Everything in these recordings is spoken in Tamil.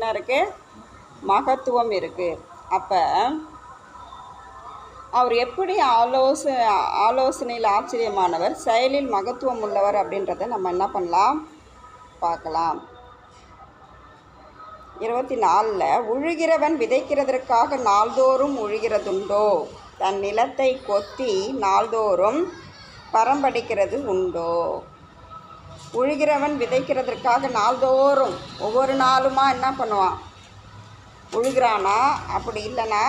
என்ன இருக்குது மகத்துவம் இருக்குது அப்போ அவர் எப்படி ஆலோச ஆலோசனையில் ஆச்சரியமானவர் செயலில் மகத்துவம் உள்ளவர் அப்படின்றத நம்ம என்ன பண்ணலாம்? பார்க்கலாம். இருபத்தி நாலில் உழுகிறவன் விதைக்கிறதற்காக நாள்தோறும் உழுகிறதுண்டோ? தன் நிலத்தை கொத்தி நாள்தோறும் பரம்படிக்கிறது உண்டோ? உழுகிறவன் விதைக்கிறதற்காக நாள்தோறும் ஒவ்வொரு நாளுமா என்ன பண்ணுவான்? உழுகிறானா? அப்படி இல்லைன்னா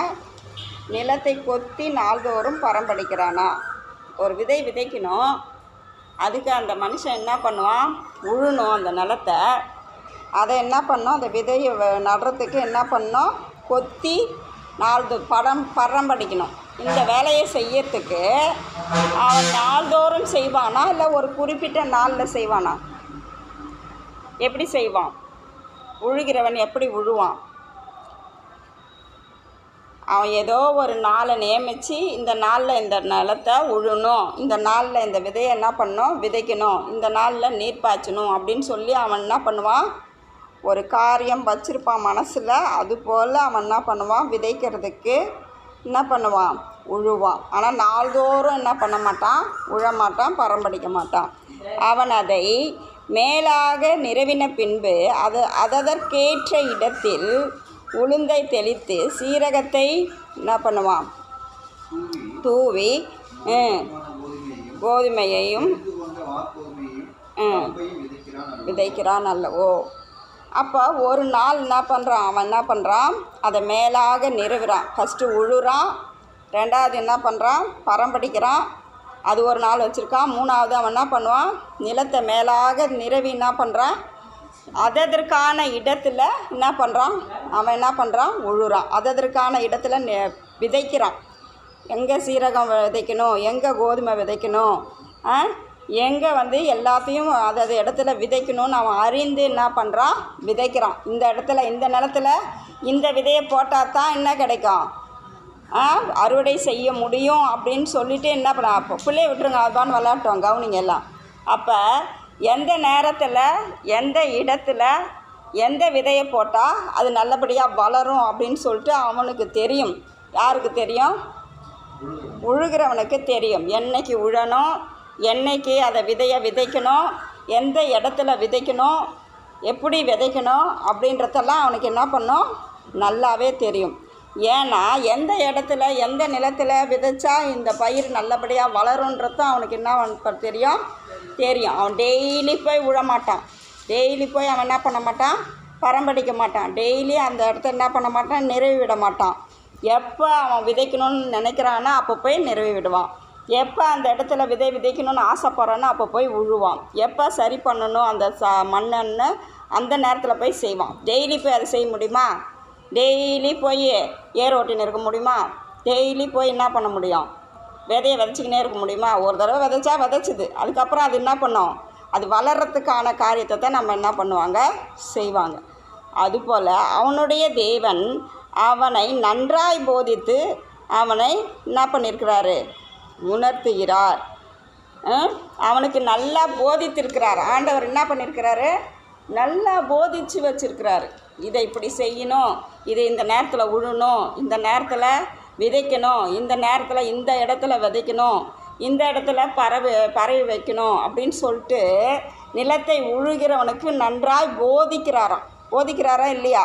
நிலத்தை கொத்தி நாள்தோறும் பரம்படிக்கிறானா ஒரு விதை விதைக்கணும். அதுக்கு அந்த மனுஷன் என்ன பண்ணுவான்? உழணும் அந்த நிலத்தை. அதை என்ன பண்ணோம்? அந்த விதையை வ- நடுறதுக்கு என்ன பண்ணோம்? கொத்தி நாலு படம் பரம்படிக்கணும் இந்த வேலையை செய்யறதுக்கு அவன் நாள்தோறும் செய்வானா? இல்லை ஒரு குறிப்பிட்ட நாளில் செய்வானா? எப்படி செய்வான்? உழுகிறவன் எப்படி உழுவான்? அவன் ஏதோ ஒரு நாளை நியமித்து இந்த நாளில் இந்த நிலத்தை உழணும். இந்த நாளில் இந்த விதையை என்ன பண்ணணும்? விதைக்கணும். இந்த நாளில் நீர் பாய்ச்சணும் அப்படின்னு சொல்லி அவன் என்ன பண்ணுவான்? ஒரு காரியம் வச்சிருப்பான் மனசில். அதுபோல் அவன் என்ன பண்ணுவான்? விதைக்கிறதுக்கு என்ன பண்ணுவான்? உழுவான். ஆனால் நாள்தோறும் என்ன பண்ண மாட்டான்? உழமாட்டான் பரம்படிக்க மாட்டான். அவன் அதை மேலாக நிறுவின பின்பு அது அதற்கேற்ற இடத்தில் உளுந்தை தெளித்து சீரகத்தை என்ன பண்ணுவான்? தூவி கோதுமையையும் விதைக்கிறான் விதைக்கிறான் அல்லவோ? அப்போ ஒரு நாள் என்ன பண்ணுறான் அவன் என்ன பண்ணுறான் அதை மேலாக நிறுவுறான். ஃபஸ்ட்டு உழுறான் ரெண்டாவது என்ன பண்ணுறான் பரம்படிக்கிறான் அது ஒரு நாள் வச்சுருக்கான். மூணாவது அவன் என்ன பண்ணுவான்? நிலத்தை மேலாக நிரவி என்ன பண்ணுறான் அததற்கான இடத்துல என்ன பண்ணுறான் அவன் என்ன பண்ணுறான் உழுறான். அதற்கான இடத்துல நெ- விதைக்கிறான். எங்கே சீரகம் விதைக்கணும்? எங்கே கோதுமை விதைக்கணும்? ஆ? எங்கே வந்து எல்லாத்தையும் அதது இடத்துல விதைக்கணும்னு அவன் அறிந்து என்ன பண்ணுறான் விதைக்கிறான். இந்த இடத்துல இந்த நிலத்தில் இந்த விதையை போட்டால் தான் என்ன கிடைக்கும்? அறுவடை செய்ய முடியும் அப்படின்னு சொல்லிவிட்டு என்ன பண்ண அப்போ பிள்ளைய விட்டுருங்க அதுதான் விளாட்டோம் கவனிங்க எல்லாம். அப்போ எந்த நேரத்தில் எந்த இடத்துல எந்த விதையை போட்டால் அது நல்லபடியாக வளரும் அப்படின்னு சொல்லிட்டு அவனுக்கு தெரியும். யாருக்கு தெரியும்? உழுகிறவனுக்கு தெரியும். என்னைக்கு உழணும் என்னைக்கு அதை விதையை விதைக்கணும் எந்த இடத்துல விதைக்கணும் எப்படி விதைக்கணும் அப்படின்றதெல்லாம் அவனுக்கு என்ன பண்ணும்? நல்லாவே தெரியும். ஏன்னா எந்த இடத்துல எந்த நிலத்தில் விதைச்சா இந்த பயிர் நல்லபடியாக வளருன்றதும் அவனுக்கு என்ன அவனுக்கு தெரியும்? தெரியும். அவன் டெய்லி போய் விழமாட்டான் டெய்லி போய் அவன் என்ன பண்ண மாட்டான்? பரம்படிக்க மாட்டான். டெய்லி அந்த இடத்த என்ன பண்ண மாட்டான்? நிறைவு விட மாட்டான். எப்போ அவன் விதைக்கணும்னு நினைக்கிறானோ அப்போ போய் நிறைவு விடுவான் எப்போ அந்த இடத்துல விதை விதைக்கணும்னு ஆசைப்பட்றானோ அப்போ போய் உழுவான். எப்போ சரி பண்ணணும் அந்த ச மண்ணுன்னு அந்த நேரத்தில் போய் செய்வான். டெய்லி போய் அதை செய்ய முடியுமா? டெய்லி போய் ஏர் ஓட்டின்னு இருக்க முடியுமா? டெய்லி போய் என்ன பண்ண முடியும்? விதையை விதைச்சிக்கினே இருக்க முடியுமா? ஒரு தடவை விதைச்சா விதைச்சிது. அதுக்கப்புறம் அது என்ன பண்ணும்? அது வளர்கிறதுக்கான காரியத்தை தான் நம்ம என்ன பண்ணுவாங்க? செய்வாங்க. அதுபோல் அவனுடைய தேவன் அவனை நன்றாய் போதித்து அவனை என்ன பண்ணியிருக்கிறாரு? உணர்த்துகிறார். அவனுக்கு நல்லா போதித்திருக்கிறார். ஆண்டவர் என்ன பண்ணியிருக்கிறாரு? நல்லா போதிச்சு வச்சிருக்கிறாரு. இதை இப்படி செய்யணும் இதை இந்த நேரத்தில் உழணும் இந்த நேரத்தில் விதைக்கணும் இந்த நேரத்தில் இந்த இடத்துல விதைக்கணும் இந்த இடத்துல பறவை பறவை வைக்கணும் அப்படின்னு சொல்லிட்டு நிலத்தை உழுகிறவனுக்கு நன்றாய் போதிக்கிறாராம். போதிக்கிறாரா இல்லையா?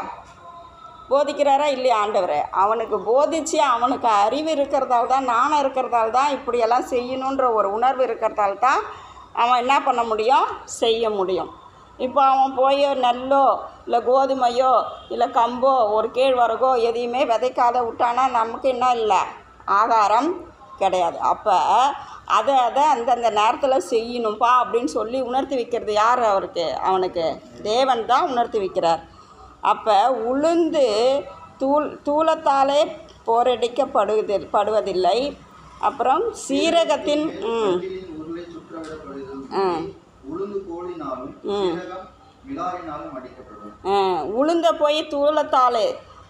போதிக்கிறாரா இல்லையா ஆண்டவர்? அவனுக்கு போதிச்சு அவனுக்கு அறிவு இருக்கிறதால தான் நாணம் இருக்கிறதால தான் இப்படியெல்லாம் செய்யணுன்ற ஒரு உணர்வு இருக்கிறதால தான் அவன் என்ன பண்ண முடியும்? செய்ய முடியும். இப்போ அவன் போய் நெல்லோ இல்லை கோதுமையோ இல்லை கம்போ ஒரு கேழ்வரகோ எதையுமே விதைக்காத விட்டானா நமக்கு என்ன இல்லை? ஆகாரம் கிடையாது. அப்போ அதை அதை அந்தந்த நேரத்தில் செய்யணும்ப்பா அப்படின்னு சொல்லி உணர்த்தி வைக்கிறது யார் அவருக்கு? அவனுக்கு. தேவன் தான் உணர்த்தி வைக்கிறார். அப்போ உளுந்து தூள் தூளத்தாலே போரடிக்கப்படுவது படுவதில்லை. அப்புறம் சீரகத்தின் ம். ஆ. உளுந்து கோலினாலும் மிலாரினாலும் அடிக்கப்படும். உளுந்த போய் தூளத்தாள்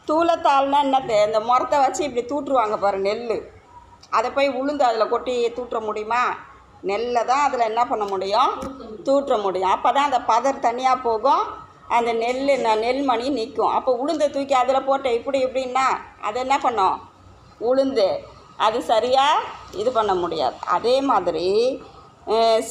தூளத்தாள்னா என்னது இந்த முறத்தை வச்சு இப்படி தூற்றுவாங்க பாரு நெல் அதை போய் உளுந்து அதில் கொட்டி தூற்ற முடியுமா? நெல்லை தான் அதில் என்ன பண்ண முடியும்? தூற்ற முடியும். அப்போ தான் அந்த பதர் தனியாக போகும். அந்த நெல் ந- நெல்மணி நிற்கும் அப்போ உளுந்தை தூக்கி அதில் போட்டு இப்படி இப்படின்னா அது என்ன பண்ணும்? உளுந்து. அது சரியாக இது பண்ண முடியாது. அதே மாதிரி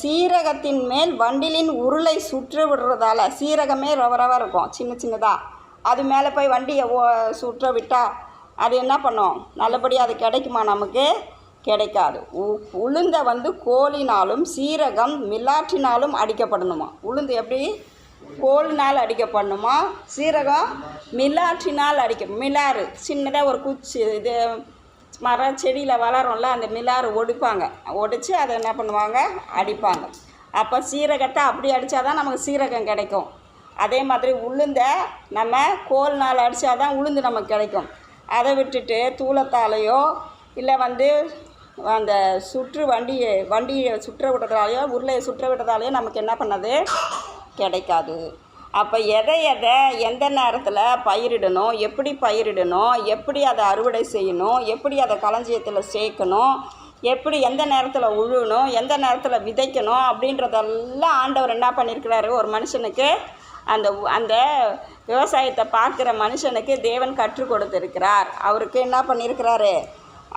சீரகத்தின் மேல் வண்டிலின் உருளை சுற்று விடுறதால சீரகமே ரவ ரவ இருக்கும் சின்ன சின்னதாக அது மேலே போய் வண்டியை ஓ சுற்ற விட்டால் அது என்ன பண்ணும்? நல்லபடியாக அது கிடைக்குமா நமக்கு? கிடைக்காது. உ- உளுந்தை வந்து கோலினாலும் சீரகம் மில்லாற்றினாலும் அடிக்கப்படணுமா உளுந்து எப்படி? கோலினால் அடிக்கப்படணுமா சீரகம் மில்லாற்றினால் அடிக்க மிலாறு சின்னதாக ஒரு குச்சி இது மரம் செடியில் வளரும்ல அந்த மிலாறு ஒடிப்பாங்க ஒடித்து அதை என்ன பண்ணுவாங்க? அடிப்பாங்க. அப்போ சீரகத்தை அப்படி அடித்தா தான் நமக்கு சீரகம் கிடைக்கும். அதே மாதிரி உளுந்த நம்ம கோல்னால் அடித்தா தான் உளுந்து நமக்கு கிடைக்கும். அதை விட்டுட்டு தூளத்தாலேயோ இல்லை வந்து அந்த சுற்று வண்டியை வண்டியை சுற்ற விடுறதாலையோ உருளையை சுற்ற விடுறதாலையோ நமக்கு என்ன பண்ணது? கிடைக்காது. அப்போ எதை எதை எந்த நேரத்தில் பயிரிடணும் எப்படி பயிரிடணும் எப்படி அதை அறுவடை செய்யணும் எப்படி அதை களஞ்சியத்தில் சேர்க்கணும் எப்படி எந்த நேரத்தில் உழுவணும் எந்த நேரத்தில் விதைக்கணும் அப்படின்றதெல்லாம் ஆண்டவர் என்ன பண்ணியிருக்கிறாரு? ஒரு மனுஷனுக்கு அந்த அந்த விவசாயத்தை பார்க்குற மனுஷனுக்கு தேவன் கற்றுக் கொடுத்திருக்கிறார். அவருக்கு என்ன பண்ணியிருக்கிறாரு?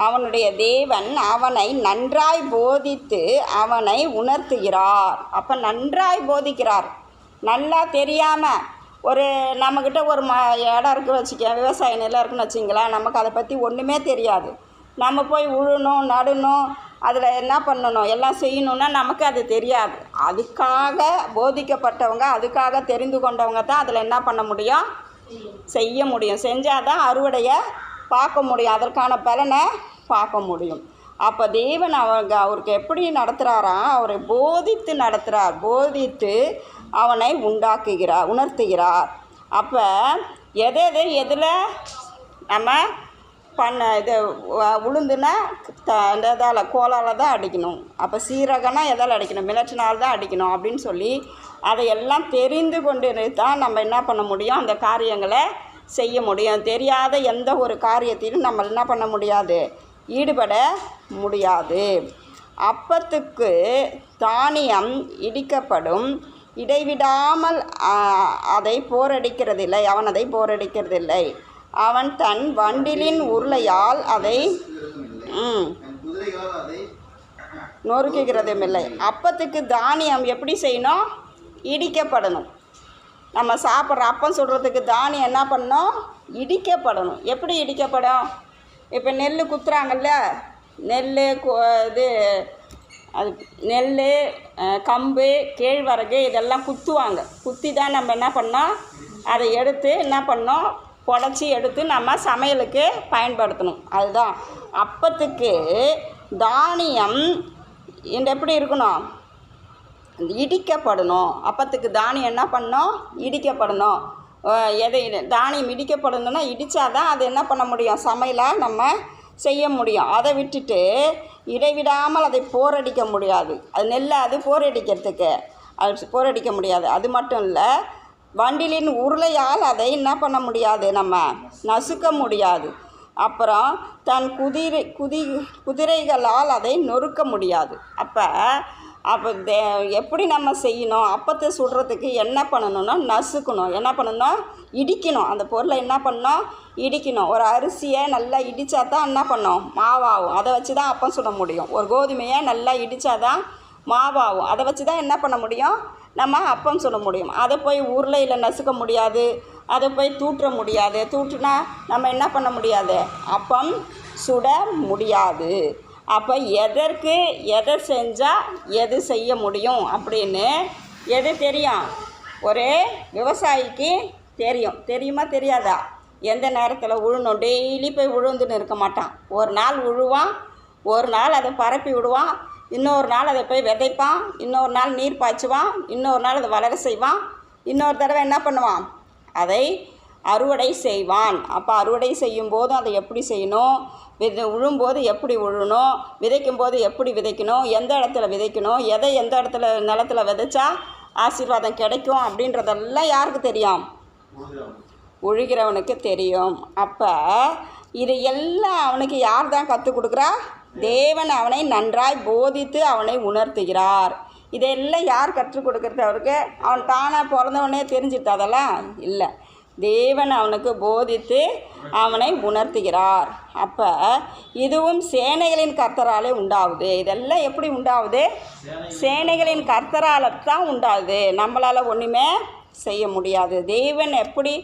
அவனுடைய தேவன் அவனை நன்றாய் போதித்து அவனை உணர்த்துகிறார். அப்போ நன்றாய் போதிக்கிறார். நல்லா தெரியாமல் ஒரு நம்மக்கிட்ட ஒரு ம இடம் இருக்குது வச்சுக்க விவசாய நிலம் இருக்குன்னு வச்சிங்களேன் நமக்கு அதை பற்றி ஒன்றுமே தெரியாது. நம்ம போய் உழணும் நடணும் அதில் என்ன பண்ணணும் எல்லாம் செய்யணுன்னா நமக்கு அது தெரியாது. அதுக்காக போதிக்கப்பட்டவங்க அதுக்காக தெரிந்து கொண்டவங்க தான் அதில் என்ன பண்ண முடியும்? செய்ய முடியும். செஞ்சால் தான் அறுவடையை பார்க்க முடியும். அதற்கான பலனை பார்க்க முடியும். அப்போ தேவன் அவங்க அவருக்கு எப்படி நடத்துகிறாராம் அவரை போதித்து நடத்துகிறார் போதித்து அவனை உண்டாக்குகிறார் உணர்த்துகிறார். அப்போ எதை எது எதில் நம்ம பண்ண இது உ- உளுந்துனா த அந்த இதால் கோலால் தான் அடிக்கணும். அப்போ சீரகம்னா எதால் அடிக்கணும்? மிளச்சினால் தான் அடிக்கணும் அப்படின்னு சொல்லி அதையெல்லாம் தெரிந்து கொண்டு தான் நம்ம என்ன பண்ண முடியும்? அந்த காரியங்களை செய்ய முடியும். தெரியாத எந்த ஒரு காரியத்திலும் நம்ம என்ன பண்ண முடியாது? ஈடுபட முடியாது. அப்பத்துக்கு தானியம் இடிக்கப்படும். இடைவிடாமல் அதை போரடிக்கிறதில்லை. அவன் அதை போரடிக்கிறதில்லை. அவன் தன் வண்டிலின் உருளையால் அதை நொறுக்குகிறதும் இல்லை அப்பத்துக்கு தானியம் எப்படி செய்யணும்? இடிக்கப்படணும். நம்ம சாப்பிட்ற அப்பம் சுடுறதுக்கு தானியம் என்ன பண்ணணும்? இடிக்கப்படணும். எப்படி இடிக்கப்படும்? இப்போ நெல் குத்துறாங்கல்ல? நெல் இது அது நெல் கம்பு கேழ்வரகு இதெல்லாம் குத்துவாங்க. குத்தி தான் நம்ம என்ன பண்ணோம்? அதை எடுத்து என்ன பண்ணோம்? புடச்சி எடுத்து நம்ம சமையலுக்கு பயன்படுத்தணும். அதுதான். அப்பத்துக்கு தானியம் இந்த எப்படி இருக்கணும்? இடிக்கப்படணும். அப்பத்துக்கு தானியம் என்ன பண்ணோம்? இடிக்கப்படணும். எதை தானியம் இடிக்கப்படணும்னா இடித்தாதான் அது என்ன பண்ண முடியும்? சமையலாக நம்ம செய்ய முடியும். அதை விட்டுட்டு இடைவிடாமல் அதை போரடிக்க முடியாது. அது நெல்லை அது போரடிக்கிறதுக்கு. அது போரடிக்க முடியாது. அது மட்டும் இல்லை வண்டிலின் உருளையால் அதை என்ன பண்ண முடியாது நம்ம? நசுக்க முடியாது. அப்புறம் தன் குதிரை குதி குதிரைகளால் அதை நொறுக்க முடியாது. அப்போ அப்போ தே எப்படி நம்ம செய்யணும்? அப்பத்தை சுடுறதுக்கு என்ன பண்ணணும்னா நசுக்கணும். என்ன பண்ணணும் இடிக்கணும். அந்த பொருளை என்ன பண்ணணும்? இடிக்கணும். ஒரு அரிசியை நல்லா இடித்தா தான் என்ன பண்ணோம்? மாவாகும். அதை வச்சு தான் அப்பம் சுட முடியும். ஒரு கோதுமையை நல்லா இடித்தா தான் மாவாகும். அதை வச்சு தான் என்ன பண்ண முடியும்? நம்ம அப்பம் சுட முடியும். அதை போய் உருளையில் நசுக்க முடியாது. அதை போய் தூற்ற முடியாது. தூற்றுனா நம்ம என்ன பண்ண முடியாது? அப்பம் சுட முடியாது. அப்போ எதற்கு எதை செஞ்சால் எது செய்ய முடியும் அப்படின்னு எது தெரியும்? ஒரு விவசாயிக்கு தெரியும். தெரியுமா தெரியாதா? எந்த நேரத்தில் உழுணும்? டெய்லி போய் உழுந்துன்னு இருக்க மாட்டான். ஒரு நாள் உழுவான் ஒரு நாள் அதை பரப்பி விடுவான் இன்னொரு நாள் அதை போய் விதைப்பான் இன்னொரு நாள் நீர் பாய்ச்சுவான் இன்னொரு நாள் அதை வளர செய்வான் இன்னொரு தடவை என்ன பண்ணுவான்? அதை அறுவடை செய்வான். அப்போ அறுவடை செய்யும் போதும் அதை எப்படி செய்யணும்? வித உழும்போது எப்படி உழணும் விதைக்கும் போது எப்படி விதைக்கணும் எந்த இடத்துல விதைக்கணும் எதை எந்த இடத்துல நிலத்துல விதைச்சா ஆசீர்வாதம் கிடைக்கும் அப்படின்றதெல்லாம் யாருக்கு தெரியும்? உழுகிறவனுக்கு தெரியும். அப்போ இது எல்லாம் அவனுக்கு யார் தான் கற்றுக் கொடுக்குறா? தேவன் அவனை நன்றாய் போதித்து அவனை உணர்த்துகிறார். இதெல்லாம் யார் கற்றுக் கொடுக்கறது அவருக்கு? அவன் தானாக பிறந்தவனே தெரிஞ்சுட்டு அதெல்லாம் இல்லை. தேவன் அவனுக்கு போதித்து அவனை உணர்த்துகிறார். அப்போ இதுவும் சேனைகளின் கர்த்தராலே உண்டாகுது இதெல்லாம் எப்படி உண்டாகுது சேனைகளின் கர்த்தரால தான் உண்டாகுது. நம்மளால் ஒன்றுமே செய்ய முடியாது. தேவன் எப்படி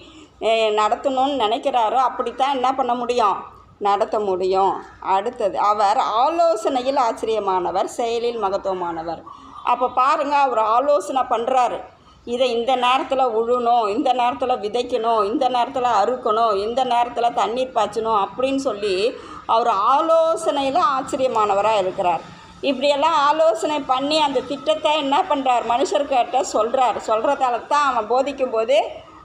நடத்தணும்னு நினைக்கிறாரோ அப்படித்தான் என்ன பண்ண முடியும்? நடத்த முடியும். அடுத்தது அவர் ஆலோசனையில் ஆச்சரியமானவர் செயலில் மகத்துவமானவர். அப்போ பாருங்கள் அவர் ஆலோசனை பண்ணுறாரு இதை இந்த நேரத்தில் உழணும் இந்த நேரத்தில் விதைக்கணும் இந்த நேரத்தில் அறுக்கணும் இந்த நேரத்தில் தண்ணீர் பாய்ச்சணும் அப்படின்னு சொல்லி அவர் ஆலோசனையில் ஆச்சரியமானவராக இருக்கிறார். இப்படியெல்லாம் ஆலோசனை பண்ணி அந்த திட்டத்தை என்ன பண்ணுறார் மனுஷர்கிட்ட சொல்கிறார் சொல்கிறதால தான் அவன் போதிக்கும்போது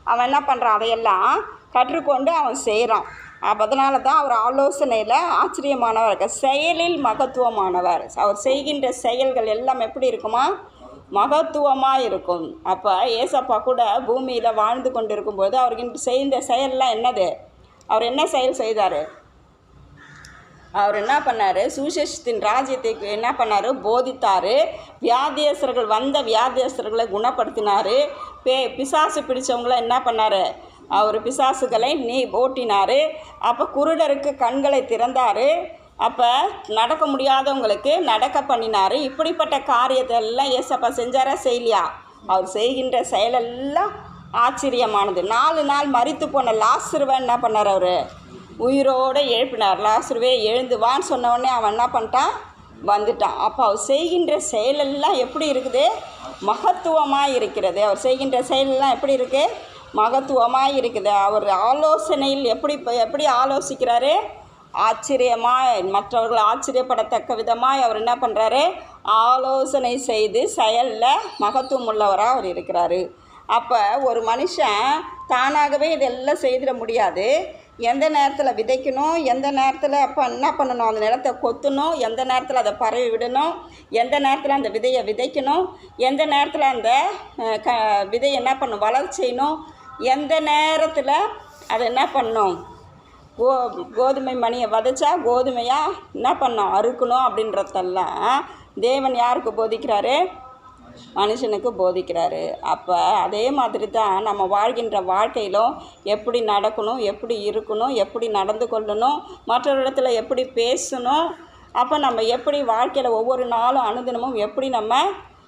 அவன் என்ன பண்ணுறான் அதையெல்லாம் கற்றுக்கொண்டு அவன் செய்கிறான் அப்போ அதனால தான் அவர் ஆலோசனையில் ஆச்சரியமானவர். இருக்க செயலில் மகத்துவமானவர். அவர் செய்கின்ற செயல்கள் எல்லாம் எப்படி இருக்குமா? மகத்துவமாக இருக்கும் அப்போ ஏசப்பா கூட பூமியில் வாழ்ந்து கொண்டு இருக்கும்போது அவருக்கு செய்த செயல்லாம் என்னது? அவர் என்ன செயல் செய்தார்? அவர் என்ன பண்ணார்? சுவிசேஷத்தின் ராஜ்யத்தை என்ன பண்ணார்? போதித்தார். வியாதியஸ்தர்கள் வந்த வியாதியஸ்தர்களை குணப்படுத்தினார். பே பிசாசு பிடிச்சவங்கள என்ன பண்ணார்? அவர் பிசாசுகளை நீ ஓட்டினார். அப்போ குருடருக்கு கண்களை திறந்தார். அப்போ நடக்க முடியாதவங்களுக்கு நடக்க பண்ணினார். இப்படிப்பட்ட காரியத்தை எல்லாம் ஏசப்பா செஞ்சாரா? செய்யலையா? அவர் செய்கின்ற செயலெல்லாம் ஆச்சரியமானது. நாலு நாள் மறித்து போன லாசுருவை என்ன பண்ணார் அவர்? உயிரோடு எழுப்பினார். லாசுருவே எழுந்து வான்னு சொன்ன அவன் என்ன பண்ணிட்டான்? வந்துட்டான். அப்போ அவர் செய்கின்ற செயலெல்லாம் எப்படி இருக்குது? மகத்துவமாக இருக்கிறது. அவர் செய்கின்ற செயலெல்லாம் எப்படி இருக்குது மகத்துவமாக இருக்குது. அவர் ஆலோசனையில் எப்படி எப்படி ஆலோசிக்கிறாரு? ஆச்சரியமாக மற்றவர்கள் ஆச்சரியப்படத்தக்க விதமாக அவர் என்ன பண்ணுறாரு ஆலோசனை செய்து செயலில் மகத்துவம் உள்ளவராக அவர் இருக்கிறாரு. அப்போ ஒரு மனுஷன் தானாகவே இதெல்லாம் செய்திட முடியாது. எந்த நேரத்தில் விதைக்கணும் எந்த நேரத்தில் அப்போ என்ன பண்ணணும்? அந்த நிலத்தை கொத்தணும் எந்த நேரத்தில் அதை பரவி விடணும் எந்த நேரத்தில் அந்த விதையை விதைக்கணும் எந்த நேரத்தில் அந்த க விதையை என்ன பண்ணும் வளர்ச்சியணும் எந்த நேரத்தில் அதை என்ன பண்ணும் கோ கோதுமை மணியை வதைச்சா கோதுமையாக என்ன பண்ணணும் அறுக்கணும் அப்படின்றதெல்லாம் தேவன் யாருக்கு போதிக்கிறாரு? மனுஷனுக்கு போதிக்கிறாரு. அப்போ அதே மாதிரி தான் நம்ம வாழ்கின்ற வாழ்க்கையிலும் எப்படி நடக்கணும் எப்படி இருக்கணும் எப்படி நடந்து கொள்ளணும் மற்றொரு இடத்துல எப்படி பேசணும் அப்போ நம்ம எப்படி வாழ்க்கையில் ஒவ்வொரு நாளும் அனுதினமும் எப்படி நம்ம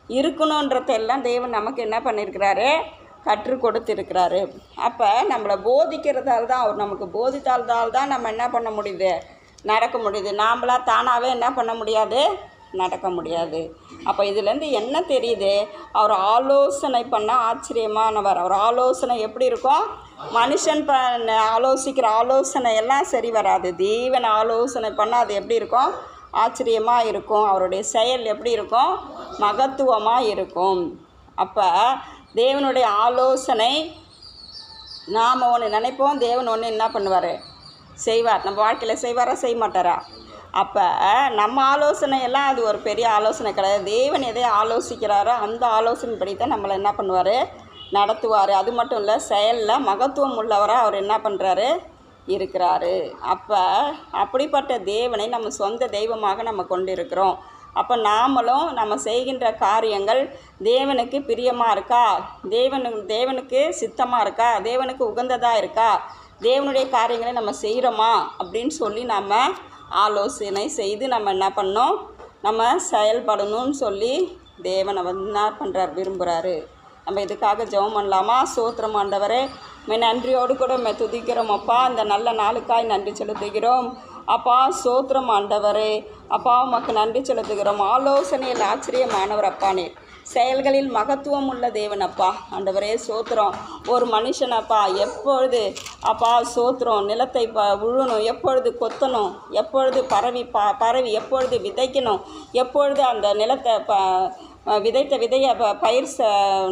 இருக்கணுன்றதெல்லாம் தேவன் நமக்கு என்ன பண்ணியிருக்கிறாரு கற்றுக் கொடுத்துருக்கிறாரு. அப்போ நம்மளை போதிக்கிறதால தான் அவர் நமக்கு போதித்தால்தால் தான் நம்ம என்ன பண்ண முடியுது? நடக்க முடியுது. நாமளா தானாகவே என்ன பண்ண முடியாது? நடக்க முடியாது. அப்போ இதுலேருந்து என்ன தெரியுது? அவர் ஆலோசனை பண்ண ஆச்சரியமானவர். அவர் ஆலோசனை எப்படி இருக்கும்? மனுஷன் ப ஆலோசிக்கிற ஆலோசனை எல்லாம் சரி வராது. தேவன் ஆலோசனை பண்ணால் அது எப்படி இருக்கும்? ஆச்சரியமாக இருக்கும். அவருடைய செயல் எப்படி இருக்கும்? மகத்துவமாக இருக்கும். அப்போ தேவனுடைய ஆலோசனை நாம் ஒன்று நினைப்போம் தேவன் ஒன்று என்ன பண்ணுவார்? செய்வார். நம்ம வாழ்க்கையில் செய்வாரா செய்ய மாட்டாரா அப்போ நம்ம ஆலோசனை எல்லாம் அது ஒரு பெரிய ஆலோசனை கிடையாது. தேவன் எதை ஆலோசிக்கிறாரோ அந்த ஆலோசனை படி தான் நம்மளை என்ன பண்ணுவார்? நடத்துவார். அது மட்டும் இல்லை செயலில் மகத்துவம் உள்ளவராக அவர் என்ன பண்ணுறாரு இருக்கிறாரு. அப்போ அப்படிப்பட்ட தேவனை நம்ம சொந்த தெய்வமாக நம்ம கொண்டு இருக்கிறோம் அப்போ நாமளும் நம்ம செய்கின்ற காரியங்கள் தேவனுக்கு பிரியமாக இருக்கா? தேவனு தேவனுக்கு சித்தமாக இருக்கா? தேவனுக்கு உகந்ததாக இருக்கா? தேவனுடைய காரியங்களை நம்ம செய்கிறோமா அப்படின்னு சொல்லி நம்ம ஆலோசனை செய்து நம்ம என்ன பண்ணோம்? நம்ம செயல்படணும்னு சொல்லி தேவனை வந்து என்ன பண்ணுறார் விரும்புகிறாரு நம்ம இதுக்காக ஜெபம் பண்ணலாமா? சோத்திரம் ஆண்டவரே மே நன்றியோடு கூட மே துதிக்கிறோம் அப்பா. இந்த நல்ல நாளுக்காய் நன்றி செலுத்துகிறோம். அப்பா சோத்திரம் ஆண்டவரே. அப்பா உமக்கு நன்றி செலுத்துகிறோம். ஆலோசனையில் ஆச்சரியமானவர் அப்பா நீர். செயல்களில் மகத்துவம் உள்ள தேவன் அப்பா. ஆண்டவரே சோத்திரம். ஒரு மனுஷன் அப்பா எப்பொழுது அப்பா சோத்திரம் நிலத்தை ப உழணும் எப்பொழுது கொத்தணும் எப்பொழுது பரவி ப பரவி எப்பொழுது விதைக்கணும் எப்பொழுது அந்த நிலத்தை ப விதைத்த விதையை ப பயிர் ச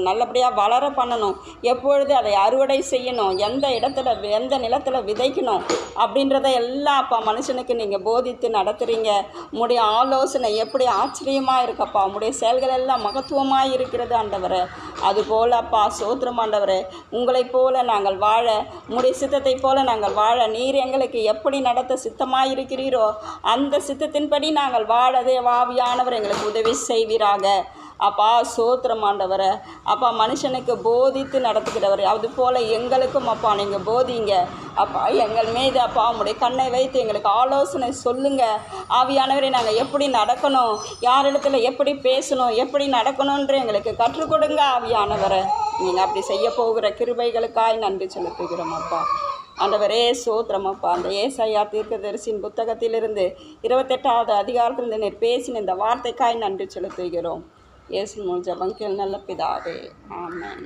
நல்லபடியாக வளர பண்ணணும். எப்பொழுது அதை அறுவடை செய்யணும். எந்த இடத்துல எந்த நிலத்தில் விதைக்கணும் அப்படின்றத எல்லாம் அப்பா மனுஷனுக்கு நீங்கள் போதித்து நடத்துகிறீங்க உங்களுடைய ஆலோசனை எப்படி ஆச்சரியமாக இருக்கப்பா. உங்களுடைய செயல்கள் எல்லாம் மகத்துவமாக இருக்கிறது ஆண்டவரே. அதுபோல் அப்பா சோத்திரம் ஆண்டவரே. உங்களைப் போல நாங்கள் வாழ உங்களுடைய சித்தத்தை போல நாங்கள் வாழ நீர் எங்களுக்கு எப்படி நடத்த சித்தமாக இருக்கிறீரோ அந்த சித்தத்தின்படி நாங்கள் வாழதே வாவியானவர் எங்களுக்கு உதவி செய்வீராக. அப்பா சோத்திரம் ஆண்டவரை அப்பா மனுஷனுக்கு போதித்து நடத்துகிறவர். அது போல் எங்களுக்கும் அப்பா நீங்கள் போதிங்க. அப்பா எங்கள் மீது அப்பா உங்களுடைய கண்ணை வைத்து எங்களுக்கு ஆலோசனை சொல்லுங்க. ஆவியானவரை நாங்கள் எப்படி நடக்கணும்? யாரிடத்துல எப்படி பேசணும்? எப்படி நடக்கணுன்ற எங்களுக்கு கற்றுக் கொடுங்க ஆவியானவரை. நீங்கள் அப்படி செய்ய போகிற கிருபைகளுக்காய் நன்றி செலுத்துகிறோம் அப்பா. ஆண்டவரே சோத்திரமப்பா அந்த ஏசாயா தீர்க்கதரிசியின் புத்தகத்திலிருந்து இருபத்தெட்டாவது அதிகாரத்திலிருந்து நீர் பேசின இந்த வார்த்தைக்காய் நன்றி செலுத்துகிறோம். இயேசு மூலம் ஜபங்கள் நல்ல பிதாவே. ஆமென்.